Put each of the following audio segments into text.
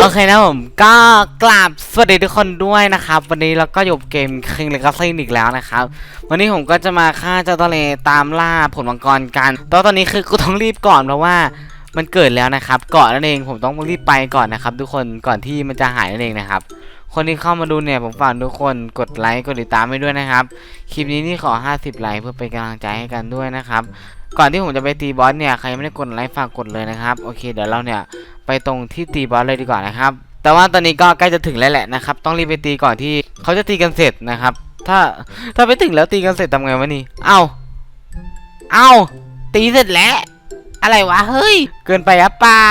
โอเคนะผมก็กราบสวัสดีทุกคนด้วยนะครับ วันนี้เราก็อยู่กับเกม King Legacy อีกแล้วนะครับ วันนี้ผมก็จะมาฆ่าเจ้าทะเลตามล่าผลมังกรกันแตอนตอนนี้คือกูต้องรีบก่อนเพราะว่ามันเกิดแล้วนะครับเกาะนั่นเองผมต้องรีบไปก่อนนะครับ ทุกคนก่อนที่มันจะหายนั่นเองนะครับ คนที่เข้ามาดูเนี่ยผมฝากทุกคนกดไลค์กดติดตามให้ด้วยนะครับ คลิปนี้นี่ขอ 50 ไลค์เพื่อเป็นกำลังใจให้กันด้วยนะครับ ก่อนที่ผมจะไปตีบอสเนี่ยใครยังไม่ได้กดไลค์ฝากกดเลยนะครับ โอเคเดี๋ยวเราเนี่ยไปตรงที่ตีบอสเลยดีกว่านะครับ แต่ว่าตอนนี้ก็ใกล้จะถึงแล้วแหละนะครับ ต้องรีบไปตีก่อนที่เขาจะตีกันเสร็จนะครับ ถ้าถ้าไปถึงแล้วตีกันเสร็จทำไงวะนี่ เอ้า เอ้า ตีเสร็จแล้ว อะไรวะเฮ้ย เกินไปอะเปล่า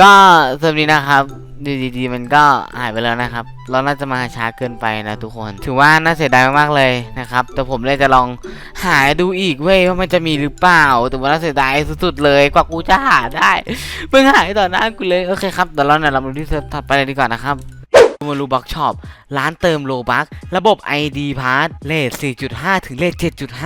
ก็สำหรับนี้นะครับ ดีดีๆมันก็หายไปแล้วนะครับ เราน่าจะมาช้าเกินไปนะทุกคน ถือว่าน่าเสียดายมากๆเลยนะครับ แต่ผมเลยจะลองหาดูอีกเว้ยว่ามันจะมีหรือเปล่า แต่ว่าน่าเสียดายสุดๆเลยกว่ากูจะหาได้เพิ่งหายต่อหน้ากูเลยโอเคครับเดี๋ยวเราเนี่ยเรามาดูที่ถัดไปเลยดีกว่านะครับมารูบ็อกช็อปร้านเติมโลบักระบบ ID p a s s เลท4.5 ถึงเลท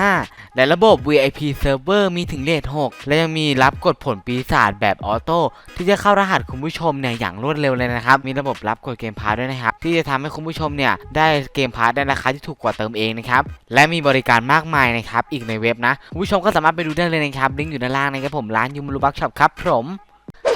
7.5 และระบบ VIP Server มีถึงเลท6 และยังมีรับกดผลปีศาจแบบออโต้ที่จะเข้ารหัสคุณผู้ชมเนี่ยอย่างรวดเร็วเลยนะครับ มีระบบรับกดเกมพาร์ด้วยนะครับ ที่จะทำให้คุณผู้ชมเนี่ยได้เกมพาร์ได้ราคาที่ถูกกว่าเติมเองนะครับ และมีบริการมากมายนะครับ อีกในเว็บนะ คุณผู้ชมก็สามารถไปดูได้เลยนะครับ ลิงก์อยู่ด้านล่างนะครับผมร้านยูมูรูบักช็อปครับผม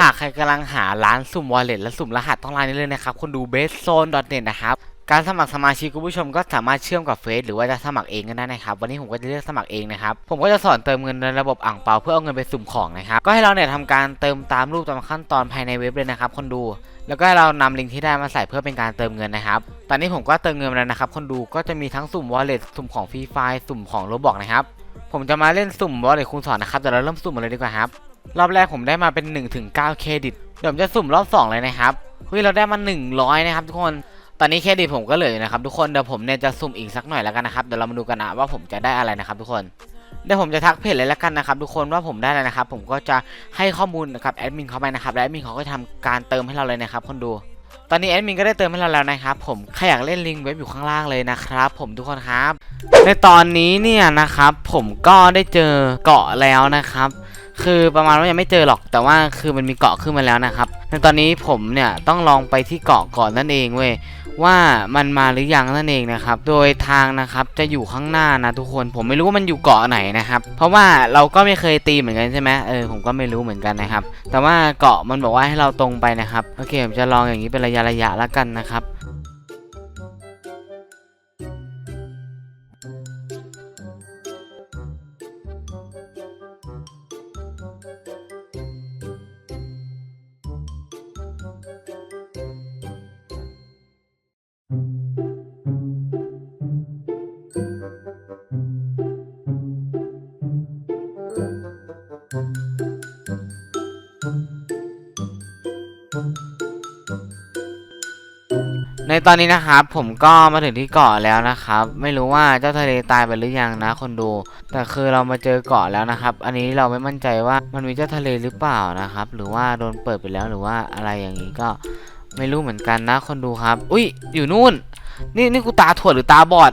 หากใครกำลังหาร้านสุ่มวอลเล็ตและสุ่มรหัสต้องร้านนี้เลยนะครับ คนดู bestzone.net นะครับ การสมัครสมาชิกคุณผู้ชมก็สามารถเชื่อมกับเฟซหรือว่าจะสมัครเองก็ได้นะครับวันนี้ผมก็จะเลือกสมัครเองนะครับผมก็จะสอนเติมเงินในระบบอ่างเปาเพื่อเอาเงินไปสุ่มของนะครับก็ให้เราเนี่ยทำการเติมตามรูปตามขั้นตอนภายในเว็บเลยนะครับคนดู แล้วก็ให้เรานำลิงก์ที่ได้มาใส่เพื่อเป็นการเติมเงินนะครับตอนนี้ผมก็เติมเงินแล้วนะครับคนดูก็จะมีทั้งสุ่มวอลเล็ตสุ่มของฟรีไฟล์สุ่มของโรบอกนะครับผมจะมาเล่นสุ่มวอลเล็ตคูณสองนะครับเดี๋ยวเราเริ่มสุ่มกันเลยดีกว่าครับรอบแรกผมได้มาเป็น1-9เครดิตเดี๋ยวผมจะสุ่มรอบ 2 เลยนะครับเฮ้ยเราได้มา 100 นะครับทุกคน ตอนนี้เครดิตผมก็เหลืออยู่นะครับทุกคนเดี๋ยวผมเนี่ยจะสุ่มอีกสักหน่อยแล้วกันนะครับเดี๋ยวเรามาดูกันนะว่าผมจะได้อะไรนะครับทุกคนเดี๋ยวผมจะทักเพจเลยแล้วกันนะครับทุกคนว่าผมได้อะไรนะครับ ผมก็จะให้ข้อมูลกับแอดมินเขาไปนะครับและแอดมินเขาก็ทำการเติมให้เราเลยนะครับคนดู ตอนนี้แอดมินก็ได้เติมให้เราแล้วนะครับผมใครอยากเล่นลิงก์เว็บอยู่ข้างล่างเลยนะครับผมทุกคนครับ ในตอนนี้เนี่ยนะครับผมก็ได้เจอเกาะแล้วนะครับ คือประมาณว่ายังไม่เจอหรอก แต่ว่าคือมันมีเกาะขึ้นมาแล้วนะครับในตอนนี้ผมเนี่ยต้องลองไปที่เกาะก่อนนั่นเองเว้ยว่ามันมาหรือยังนั่นเองนะครับ โดยทางนะครับจะอยู่ข้างหน้านะทุกคน ผมไม่รู้ว่ามันอยู่เกาะไหนนะครับ เพราะว่าเราก็ไม่เคยตีเหมือนกันใช่ไหมเออผมก็ไม่รู้เหมือนกันนะครับ แต่ว่าเกาะมันบอกว่าให้เราตรงไปนะครับ โอเคผมจะลองอย่างนี้เป็นระยะระยะแล้วกันนะครับ ในตอนนี้นะครับผมก็มาถึงที่เกาะแล้วนะครับ ไม่รู้ว่าเจ้าทะเลตายไปหรือยังนะคนดู แต่คือเรามาเจอเกาะแล้วนะครับ อันนี้เราไม่มั่นใจว่ามันมีเจ้าทะเลหรือเปล่านะครับ หรือว่าโดนเปิดไปแล้วหรือว่าอะไรอย่างนี้ก็ไม่รู้เหมือนกันนะคนดูครับ อุ้ยอยู่นู่น นี่นี่กูตาถั่วหรือตาบอด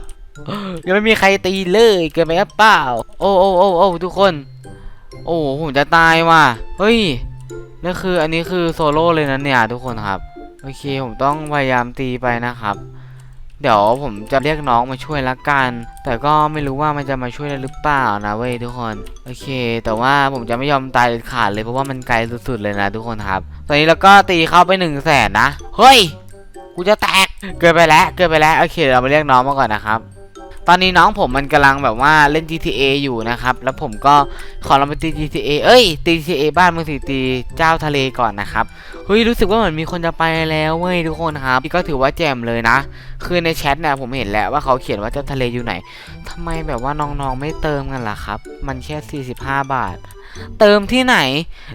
ยังไม่มีใครตีเลยเกินไปหรือเปล่า โอ้โอ้โอ้โอ้ทุกคน โอ้ผมจะตายว่ะ เฮ้ยนี่คืออันนี้คือโซโล่เลยนะเนี่ยทุกคนครับ โอเคผมต้องพยายามตีไปนะครับ เดี๋ยวผมจะเรียกน้องมาช่วยละกัน แต่ก็ไม่รู้ว่ามันจะมาช่วยได้หรือเปล่านะเว้ยทุกคน โอเค แต่ว่าผมจะไม่ยอมตายขาดเลยเพราะว่ามันไกลสุดๆเลยนะทุกคนครับ ตอนนี้เราก็ตีเข้าไปหนึ่งแสนนะ เฮ้ย กูจะแตก เกินไปแล้ว เกินไปแล้ว โอเค เรามาเรียกน้องมาก่อนนะครับ ตอนนี้น้องผมมันกำลังแบบว่าเล่น GTA อยู่นะครับ แล้วผมก็ขอลองไปตี GTA เอ้ยตี GTA บ้านมึงสิตีเจ้าทะเลก่อนนะครับเฮ้ยรู้สึกว่าเหมือนมีคนจะไปแล้วเว้ยทุกคนครับก็ถือว่าแจ่มเลยนะ คือในแชทเนี่ยผมเห็นแล้วว่าเขาเขียนว่าเจ้าทะเลอยู่ไหนทำไมแบบว่าน้องๆไม่เติมกันล่ะครับ มันแค่ 45 บาท เติมที่ไหน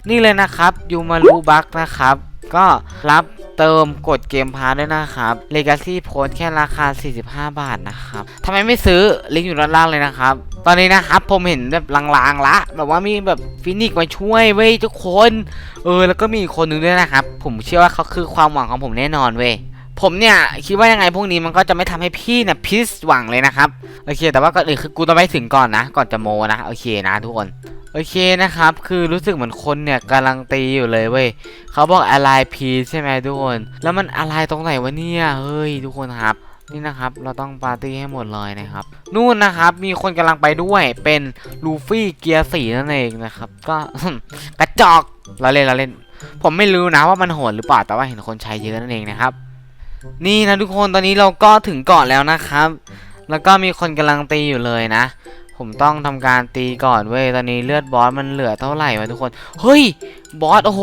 นี่เลยนะครับยูมารูบักนะครับ ก็รับ เติมกดเกมพาร์ด้วยนะครับ Legacy Post แค่ราคา 45 บาทนะครับทำไมไม่ซื้อลิงก์อยู่ด้านล่างเลยนะครับ ตอนนี้นะครับผมเห็นแบบลางๆละแบบว่ามีแบบฟินิกมาช่วยเว้ยทุกคน เออแล้วก็มีคนนึงด้วยนะครับ ผมเชื่อว่าเขาคือความหวังของผมแน่นอนเว้ยผมเนี่ยคิดว่ายังไงพวกนี้มันก็จะไม่ทำให้พี่เนี่ยพิสหวังเลยนะครับโอเค แต่ว่าก่อนอื่นคือกูต้องไปถึงก่อนนะ ก่อนจะโมนะโอเคนะทุกคน โอเคนะครับ คือรู้สึกเหมือนคนเนี่ยกำลังตีอยู่เลยเว้ยเขาบอกอะไรพีใช่ไหมทุกคน แล้วมันอะไรตรงไหนวะเนี่ยเฮ้ยทุกคนครับนี่นะครับ เราต้องปาร์ตี้ให้หมดเลยนะครับ นู่นนะครับ มีคนกำลังไปด้วยเป็นลูฟี่เกียร์สีนั่นเองนะครับ ก็กระจอกเราเล่นเราเล่น ผมไม่รู้นะว่ามันโหดหรือเปล่าแต่ว่าเห็นคนใช้เยอะนั่นเองนะครับ นี่นะทุกคนตอนนี้เราก็ถึงเกาะแล้วนะครับ แล้วก็มีคนกำลังตีอยู่เลยนะ ผมต้องทำการตีก่อนเว้ย ตอนนี้เลือดบอสมันเหลือเท่าไหร่วะทุกคน เฮ้ย บอสโอ้โห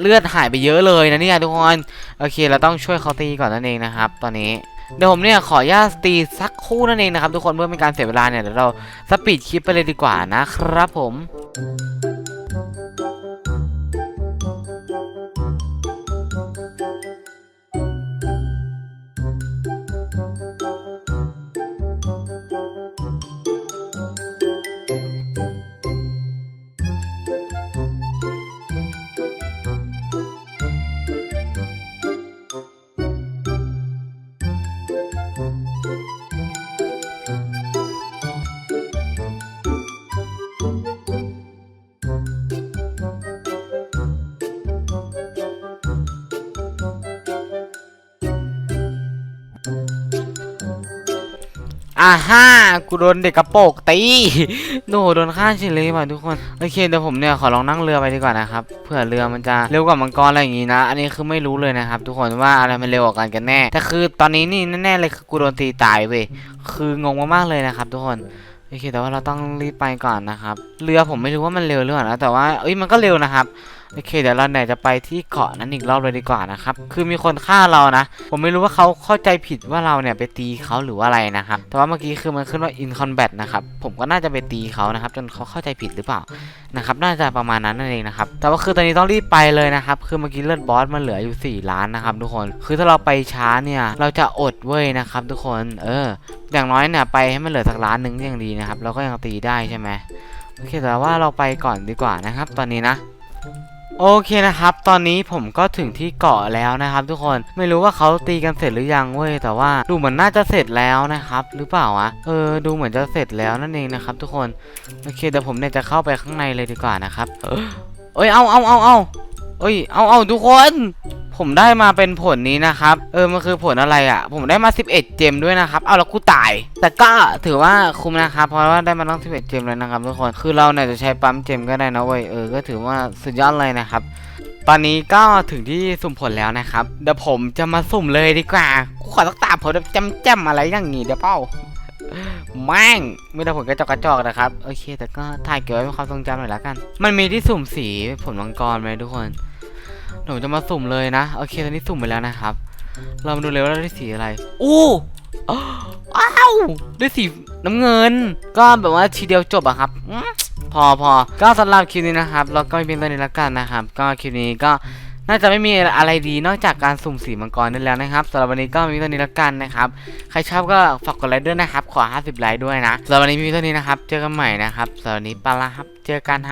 เลือดหายไปเยอะเลยนะเนี่ยทุกคน โอเค เราต้องช่วยเขาตีก่อนนั่นเองนะครับ ตอนนี้เดี๋ยวผมเนี่ยขอญาตตีสักคู่นั่นเองนะครับทุกคนเพื่อเป็นการเสียเวลาเนี่ยเดี๋ยวเราสปีดคลิปไปเลยดีกว่านะครับผม อ่าฮ่ากูโดนเด็กกระโปรงตีโนโดนฆ่าเฉยเลยว่ะทุกคนโอเคเดี๋ยวผมเนี่ยขอลองนั่งเรือไปดีกว่านะครับเผื่อเรือมันจะเร็วกว่ามังกรอะไรอย่างงี้นะ อันนี้คือไม่รู้เลยนะครับ ทุกคนว่าอะไรมันเร็วกว่ากันกันแน่แต่คือตอนนี้นี่แน่ๆเลยคือกูโดนตีตายเว้ยคืองงมากๆเลยนะครับ ทุกคนโอเคแต่ว่าเราต้องรีบไปก่อนนะครับ เรือผมไม่รู้ว่ามันเร็วหรือเปล่านะแต่ว่าเอ้ยมันก็เร็วนะครับ โอเค เดี๋ยวเราเนี่ยจะไปที่เกาะนั้นอีกรอบเลยดีกว่านะครับ คือมีคนฆ่าเรานะ ผมไม่รู้ว่าเขาเข้าใจผิดว่าเราเนี่ยไปตีเขาหรือว่าอะไรนะครับ แต่ว่าเมื่อกี้คือมันขึ้นว่า in combat นะครับ ผมก็น่าจะไปตีเขานะครับ จนเขาเข้าใจผิดหรือเปล่า นะครับ น่าจะประมาณนั้นนั่นเองนะครับ แต่ว่าคือตอนนี้ต้องรีบไปเลยนะครับ คือเมื่อกี้เลือดบอสมันเหลืออยู่ 4 ล้านนะครับทุกคน คือถ้าเราไปช้าเนี่ย เราจะอดเว้ยนะครับ ทุกคน เออ อย่างน้อยเนี่ยไปให้มันเหลือสักล้านหนึ่งยังดีนะครับ เราก็ยังตีได้ใช่ไหมโอเคแต่ว่าเราไปก่อนดีกว่านะครับ ตอนนี้นะ โอเคนะครับ ตอนนี้ผมก็ถึงที่เกาะแล้วนะครับ ทุกคนไม่รู้ว่าเขาตีกันเสร็จหรือยังเว้ยแต่ว่าดูเหมือนน่าจะเสร็จแล้วนะครับ หรือเปล่าวะเออดูเหมือนจะเสร็จแล้วนั่นเองนะครับ ทุกคนโอเคเดี๋ยวผมเนี่ยจะเข้าไปข้างในเลยดีกว่านะครับเอ้ยเอาเอาเอาเอาเอ้ยเอาเอาทุกคน ผมได้มาเป็นผลนี้นะครับ เออ มันคือผลอะไรอะ่ะ ผมได้มา 11 เจมด้วยนะครับ เอาแล้วกูตาย แต่ก็ถือว่าคุ้มนะครับ เพราะว่าได้มาตั้ง 11 เจมเลยนะครับทุกคน คือเราเนี่ยจะใช้ปั๊มเจมก็ได้นะเว้ย เออ ก็ถือว่าสุดยอดเลยนะครับ ตอนนี้ก็ถึงที่สุ่มผลแล้วนะครับ เดี๋ยวผมจะมาสุ่มเลยดีกว่าขอต้องตามผลแบบจำๆอะไรอย่างงี้เดี๋ยวเป้าแม่งไม่ได้ผลกระจกกระจกนะครับ โอเค แต่ก็ถ่ายเก็บไว้เป็นความทรงจำหน่อยละกัน มันมีที่สุ่มสีผลมังกรไหมทุกคน หนูจะมาสุ่มเลยนะ โอเคตอนนี้สุ่มไปแล้วนะครับ เรามาดูเลยว่าเราได้สีอะไร อู้อ้าวได้สีน้ำเงิน ก็แบบว่าทีเดียวจบอะครับพอพอก็สำหรับคลิปนี้นะครับเราก็ไมีเพียงเท่านี้ละกันนะครับ ก็คลิปนี้ก็น่าจะไม่มีอะไรดีนอกจากการสุ่มสีมังกรนั่นแล้วนะครับสำหรับวันนี้ก็มีเท่านี้ละกันนะครับใครชอบก็ฝากกดไลค์ด้วยนะครับ ขอ 50 ไลค์ด้วยนะสำหรับวันนี้มีเท่านี้นะครับ เจอกันใหม่นะครับสำหรับวันนี้ไปละครับ เจอกันฮะ